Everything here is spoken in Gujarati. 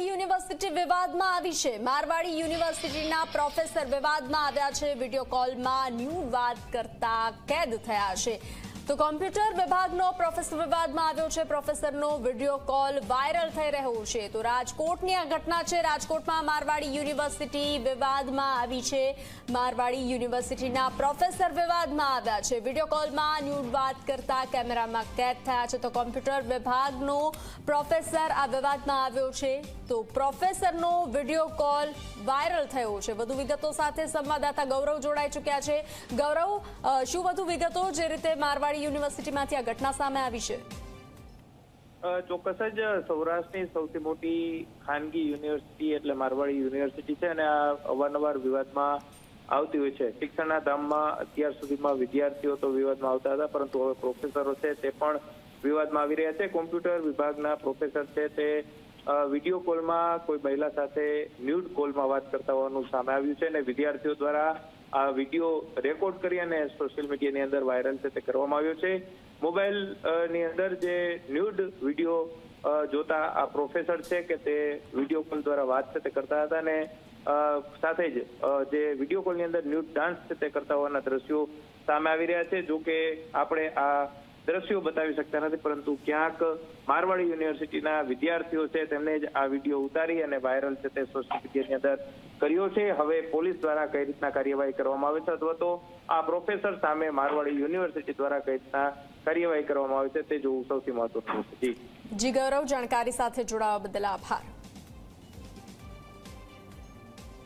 મારવાડી યુનિવર્સિટી વિવાદમાં આવી છે. મારવાડી યુનિવર્સિટીના પ્રોફેસર વિવાદમાં આવ્યા છે. વીડિયો કોલમાં ન્યૂ વાત કરતા કેદ થયા છે. તો કોમ્પ્યુટર વિભાગનો પ્રોફેસર વિવાદમાં આવ્યો છે. પ્રોફેસરનો વીડિયો કોલ વાયરલ થઈ રહ્યો છે. તો રાજકોટની આ ઘટના છે. રાજકોટમાં મારવાડી યુનિવર્સિટી વિવાદમાં આવી છે. મારવાડી યુનિવર્સિટીના પ્રોફેસર વિવાદમાં આવ્યા છે. વીડિયો કોલમાં ન્યૂડ વાત કરતા કેમેરામાં કેદ થયા છે. તો કોમ્પ્યુટર વિભાગનો પ્રોફેસર આ વિવાદમાં આવ્યો છે. તો પ્રોફેસરનો વીડિયો કોલ વાયરલ થયો છે. વધુ વિગતો સાથે સંવાદદાતા ગૌરવ જોડાઈ ચૂક્યા છે. ગૌરવ શું વધુ વિગતો જે રીતે મારવાડી યુનિવર્સિટીમાંથી આ ઘટના સામે આવી છે. ચોક્કસ જ સૌરાષ્ટ્રની સૌથી મોટી ખાનગી યુનિવર્સિટી એટલે મારવાડી યુનિવર્સિટી છે અને આ અવારનવાર વિવાદમાં આવતી હોય છે. શિક્ષણના ધામમાં અત્યાર સુધીમાં વિદ્યાર્થીઓ તો વિવાદમાં આવતા હતા, પરંતુ હવે પ્રોફેસરો છે તે પણ વિવાદમાં આવી રહ્યા છે. કોમ્પ્યુટર વિભાગના પ્રોફેસર છે તે વીડિયો કોલમાં કોઈ મહિલા સાથે ન્યૂડ કોલમાં વાત કરતા હોવાનું સામે આવ્યું છે અને વિદ્યાર્થીઓ દ્વારા આ વીડિયો રેકોર્ડ કરી અને સોશિયલ મીડિયાની અંદર વાયરલ છે તે કરવામાં આવ્યો છે. મોબાઈલની અંદર જે ન્યૂડ વીડિયો જોતા આ પ્રોફેસર છે કે તે વીડિયો કોલ દ્વારા વાત છે તે કરતા હતા અને સાથે જ જે વીડિયો કોલની અંદર ન્યૂડ ડાન્સ છે તે કરતા હોવાના દ્રશ્યો સામે આવી રહ્યા છે. જો કે આપણે આ દ્રશ્યો બતાવી શકતા નથી, પરંતુ ક્યાંક મારવાડી યુનિવર્સિટીના વિદ્યાર્થીઓ છે તેમને જ આ વીડિયો ઉતારી અને વાયરલ છે તે સોશિયલ મીડિયાની અંદર કર્યો છે. હવે પોલીસ દ્વારા કઈ રીતના કાર્યવાહી કરવામાં આવે છે અથવા તો આ પ્રોફેસર સામે મારવાડી યુનિવર્સિટી દ્વારા કઈ રીતના કાર્યવાહી કરવામાં આવે છે તે જોવું સૌથી મહત્વનું છે. જી, ગૌરવ, જાણકારી સાથે જોડાવા બદલ આભાર.